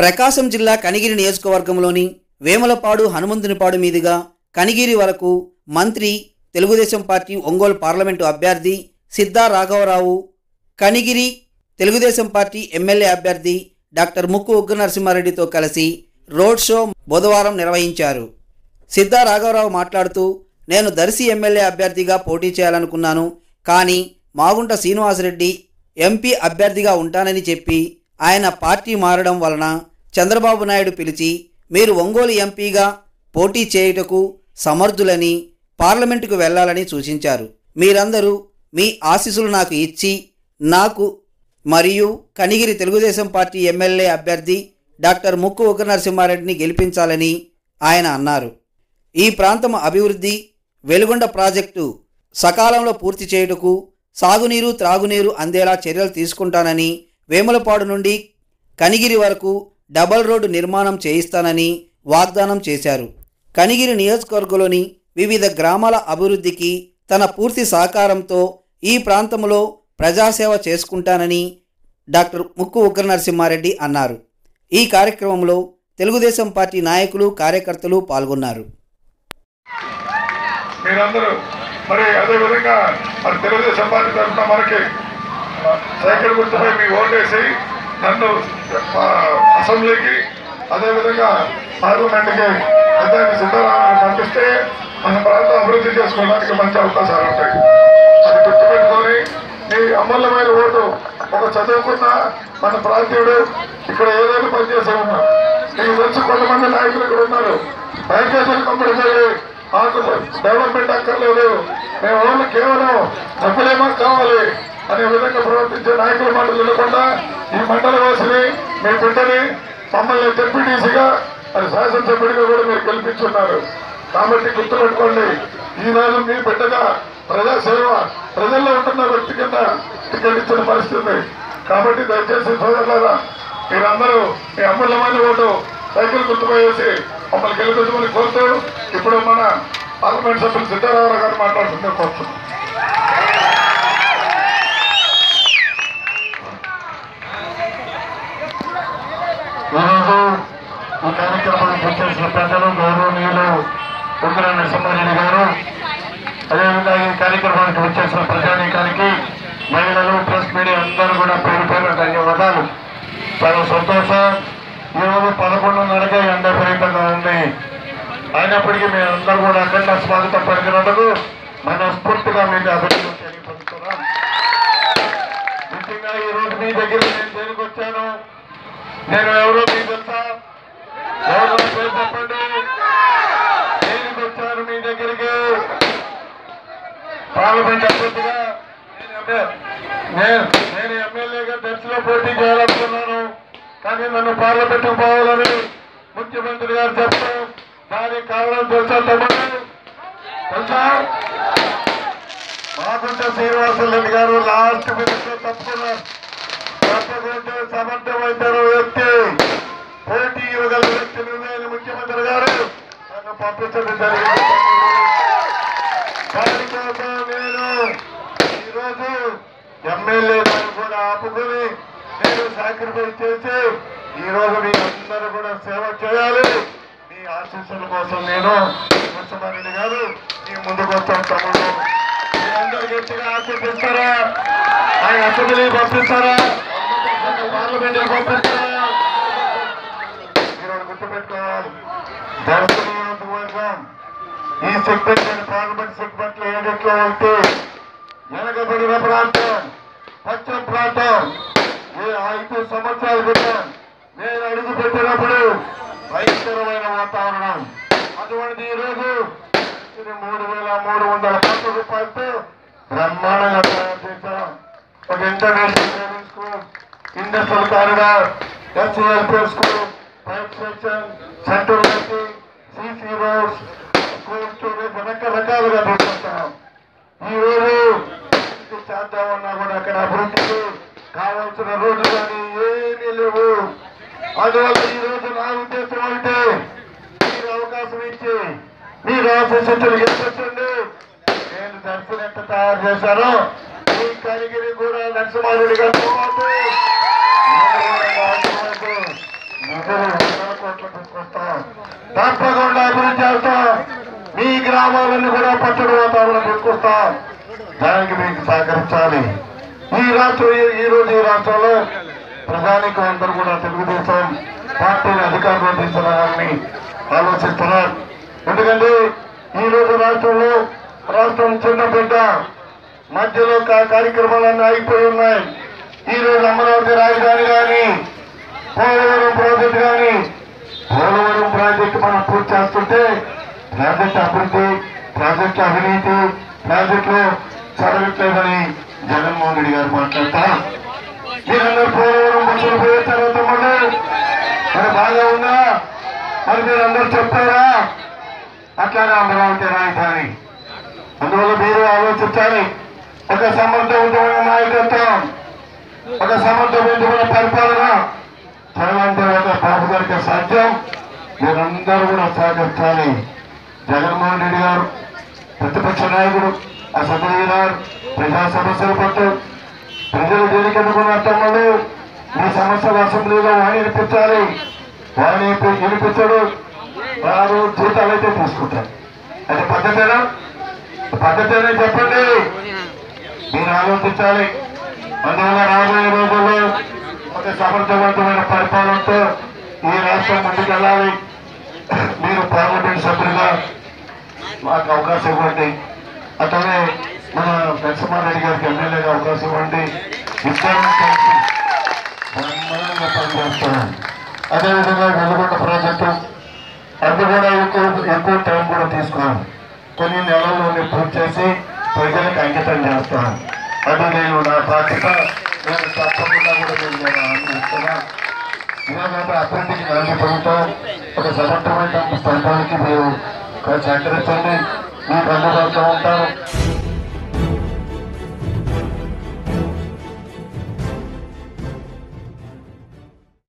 ప్రకాశం జిల్లా కనిగిరి నియోజకవర్గంలోని వేములపాడు హనుమంతునిపాడు మీదుగా కనిగిరి వరకు మంత్రి తెలుగుదేశం పార్టీ ఒంగోలు పార్లమెంటు అభ్యర్థి సిద్ధా రాఘవరావు కనిగిరి తెలుగుదేశం పార్టీ ఎమ్మెల్యే అభ్యర్థి డాక్టర్ ముక్కు ఉగ్ర నరసింహారెడ్డితో కలిసి రోడ్ షో బుధవారం నిర్వహించారు. సిద్ధా రాఘవరావు మాట్లాడుతూ నేను దర్శి ఎమ్మెల్యే అభ్యర్థిగా పోటీ చేయాలనుకున్నాను కానీ మాగుంట శ్రీనివాసరెడ్డి ఎంపీ అభ్యర్థిగా ఉంటానని చెప్పి ఆయన పార్టీ మారడం వలన చంద్రబాబు నాయుడు పిలిచి మీరు ఒంగోలు ఎంపీగా పోటీ చేయుటకు సమర్థులని పార్లమెంటుకు వెళ్ళాలని సూచించారు. మీరందరూ మీ ఆశీస్సులు నాకు ఇచ్చి నాకు మరియు కనిగిరి తెలుగుదేశం పార్టీ ఎమ్మెల్యే అభ్యర్థి డాక్టర్ ముక్కు ఉగ్ర నరసింహారెడ్డిని గెలిపించాలని ఆయన అన్నారు. ఈ ప్రాంతం అభివృద్ధి వెలుగొండ ప్రాజెక్టు సకాలంలో పూర్తి చేయుటకు సాగునీరు త్రాగునీరు అందేలా చర్యలు తీసుకుంటానని వేములపాడు నుండి కనిగిరి వరకు డబల్ రోడ్డు నిర్మాణం చేయిస్తానని వాగ్దానం చేశారు. కనిగిరి నియోజకవర్గంలోని వివిధ గ్రామాల అభివృద్ధికి తన పూర్తి సహకారంతో ఈ ప్రాంతంలో ప్రజాసేవ చేసుకుంటానని డాక్టర్ ముక్కు ఉగ్ర నరసింహారెడ్డి అన్నారు. ఈ కార్యక్రమంలో తెలుగుదేశం పార్టీ నాయకులు కార్యకర్తలు పాల్గొన్నారు. మీరందరూ మరి అదేవిధంగా మరి తెలుగుదేశం పార్టీ తరఫున మనకి సైకిల్ గుర్తుపై మీ ఓటేసి నన్ను అసెంబ్లీకి అదేవిధంగా పార్లమెంట్కి పెద్ద సిద్ధరామయ్య పంపిస్తే మన ప్రాంతం అభివృద్ధి చేసుకోవడానికి మంచి అవకాశాలు ఉంటాయి. అది గుర్తుపెట్టుకొని మీ అమూల్యమైన ఓటు ఒక చదువుకున్న మన ప్రాంతీయుడు ఇక్కడ ఏదైనా పనిచేసే ఉన్నాం మీకు తెలుసు కొంతమంది నాయకులు ఇక్కడ ఉన్నారు. ప్యాకేజీలు కంపెనీ పోయి మాకు డెవలప్మెంట్ అక్కర్లేదు. మేము ఓన్లీ కేవలం డబ్బులేమో కావాలి. అనే విధంగా ప్రవర్తించే నాయకుల మాటలు వినకుండా ఈ మండల వాసిని మీ బిడ్డని మమ్మల్ని డిప్యూటీసీగా అది శాసనసభ్యుడిగా కూడా మీరు గెలిపించున్నారు. కాబట్టి గుర్తుపెట్టుకోండి ఈ మీ బిడ్డగా ప్రజాసేవ ప్రజల్లో ఉంటున్న వ్యక్తి కింద టికెట్ ఇచ్చిన పరిస్థితి ఉంది. కాబట్టి దయచేసి సోదరులారా మీరందరూ మీ అమూల్యమైన ఓటు సైకిల్ గుర్తుపోయేసి మమ్మల్ని గెలిపించమని కోరుతూ ఇప్పుడు మన పార్లమెంట్ సభ్యులు సిద్ధారామరావు గారు మాట్లాడుతుంటే కోరుతున్నాం. ఈరోజు ఈ కార్యక్రమానికి వచ్చేసిన పెద్దలు గౌరవనీయులు ఉగ్ర నరసింహారెడ్డి గారు అదేవిధంగా ఈ కార్యక్రమానికి వచ్చేసిన ప్రజానీకానికి మహిళలు ప్రెస్ మీడియా అందరూ కూడా పేరు పేరు ధన్యవాదాలు. చాలా సంతోషం. ఈరోజు పదకొండున్నరకే ఎండ విపరీతంగా ఉంది. అయినప్పటికీ మేము అందరూ కూడా అఖండ స్వాగతం పలికినందుకు మనస్ఫూర్తిగా మీకు అభివృద్ధి తెలియపరుస్తున్నాం. ముఖ్యంగా ఈరోజు మీ దగ్గర నేను ఎవరో మీకు తెలుసా? ఎవరో పేరు చెప్పండి. దేనికి వచ్చాను మీ దగ్గరికి. పార్లమెంట్ అభ్యర్థిగా నేను నేను ఎమ్మెల్యేగా దర్శిలో పోటీ చేయాలనుకున్నాను. కానీ నన్ను పార్లమెంట్ పోవాలని ముఖ్యమంత్రి గారు చెప్పారు దానికి కారణం తెలుసా తమ్ముడు? తెలుసా? మాకుంట శ్రీనివాసరెడ్డి గారు లాస్ట్ మినిట్లో తప్పుకున్నారు. తప్పకుంటే సమర్థమైన వ్యక్తి పోటీ ఇవ్వగల వ్యక్తి నిర్ణయం ముఖ్యమంత్రి గారు నన్ను పంపించడం జరిగింది. దానికోసం నేను ఈరోజు ఎమ్మెల్యే గారు కూడా ఆపుకుని నేను సాక్రిఫైస్ చేసి ఈరోజు మీ అందరూ కూడా సేవ చేయాలి. మీ ఆశీస్సుల కోసం నేను ముఖ్యమంత్రి గారు మీ ముందుకు వస్తాం తమ్ముడు. అందరు గట్టిగా ఆశీర్దిస్తారా ఆయన అసెంబ్లీ పంపిస్తారా? పార్లమెంట్ ఈ సెగ్మెంట్ పార్లమెంట్ సెగ్మెంట్లో ఏదైతే అయితే వెనకబడిన ప్రాంతం పశ్చిమ ప్రాంతం ఏ ఐదు సంవత్సరాల క్రితం నేను అడుగు పెట్టినప్పుడు భయంకరమైన వాతావరణం అటువంటి ఈరోజు మూడు వేల మూడు వందల కోట్ల రూపాయలతో బ్రహ్మాండంగా తయారు చేశాం ఒక international school industrial corridor ఎస్సీఎల్పీ school pipe section central lighting CC roads cold storage రకరకాలుగా తీసుకుంటాం ఈ రోజు ఇది చేద్దామన్నా కూడా అక్కడ అభివృద్ధికి కావాల్సిన రోడ్లు కానీ ఏమీ లేవు. అందువల్ల ఈ రోజు నా ఉద్దేశం అంటే మీరు అవకాశం ఇచ్చి మీరు ఆఫీసర్లు గెలిపించండి నేను దర్శనం ఎంత తయారు చేశానో ఈ కరిగిరి కూడా నరసింహారెడ్డి గారు పాటు నేను కూడా మా అన్నవారితో నిధులు తప్పకుండా అభివృద్ధి చేస్తాం మీ గ్రామాలను కూడా పచ్చడి వాతావరణం తీసుకొస్తాం దానికి మీకు సహకరించాలి. ఈ రాష్ట్రం ఈ- రోజు ఈ రాష్ట్రంలో ప్రధానికం అందరూ కూడా తెలుగుదేశం పార్టీని అధికారంలో తీసుకురావాలని ఆలోచిస్తున్నారు. ఎందుకంటే ఈ రోజు రాష్ట్రంలో రాష్ట్రం చిన్న బిడ్డ మధ్యలో కా- కార్యక్రమాలన్నీ ఆగిపోయి ఉన్నాయి. ఈ రోజు అమరావతి రాజధాని కానీ పోలవరం ప్రాజెక్టు కానీ పోలవరం ప్రాజెక్టు మనం పూర్తి చేస్తుంటే ప్రాజెక్టు అభివృద్ధి ప్రాజెక్టు అవినీతి ప్రాజెక్టులో చదవట్లేదని జగన్మోహన్ రెడ్డి గారు మాట్లాడతారు. మీరందరూ పోలవరం బస్సులు పోయే తర్వాత మళ్ళీ మరి బాగా ఉందా? మరి మీరందరూ చెప్పారా? అట్లానే అమరావతి రాజధాని. అందువల్ల మీరు ఆలోచించాలి. ఒక సమర్థవంతమైన నాయకత్వం ఒక సమర్థవంతమైన పరిపాలన. చదవంత ఒక బాబు గారికి సాధ్యం. మీరందరూ కూడా సహకరించాలి. జగన్మోహన్ రెడ్డి గారు ప్రతిపక్ష నాయకుడు అసెంబ్లీ గారు ప్రజా సమస్యల పట్ల ప్రజలు దేనికి అనుకున్న ఈ సమస్యలు అసెంబ్లీలో వాణి వినిపించాలి. వాణి వినిపించడు. వారు జీతాలు అయితే తీసుకుంటారు. అది పద్ధతేనా? పద్ధతేనే చెప్పండి. మీరు ఆలోచించాలి. అందువల్ల రాబోయే రోజుల్లో ఒక సమర్థవంతమైన పరిపాలనతో ఈ రాష్ట్రం ముందుకెళ్ళాలి. మీరు పార్లమెంట్ సభ్యులుగా మాకు అవకాశం ఇవ్వండి. అతనే మన నరసింహారెడ్డి గారికి ఎమ్మెల్యేగా అవకాశం ఇవ్వండి. ఇద్దరం కలిసి బ్రహ్మాండంగా పనిచేస్తున్నాం అదేవిధంగా వెలుగొండ ప్రాజెక్టు అది కూడా ఎక్కువ ఎక్కువ టైం కూడా తీసుకున్నాను కొన్ని నెలల్లోనే పూర్తి చేసి ప్రజలకు అంకితం చేస్తాను అది నేను నా బాధ్యత. నేను తప్పకుండా కూడా నేను అనుభవిస్తున్నాను హామీ ఇస్తున్నా ఇలాగైతే అభివృద్ధికి నాంది పలుకుతాం ఒక సమర్థమైన స్పందనకి మీరు సహకరించండి మీకు అందుబాటులో ఉంటాను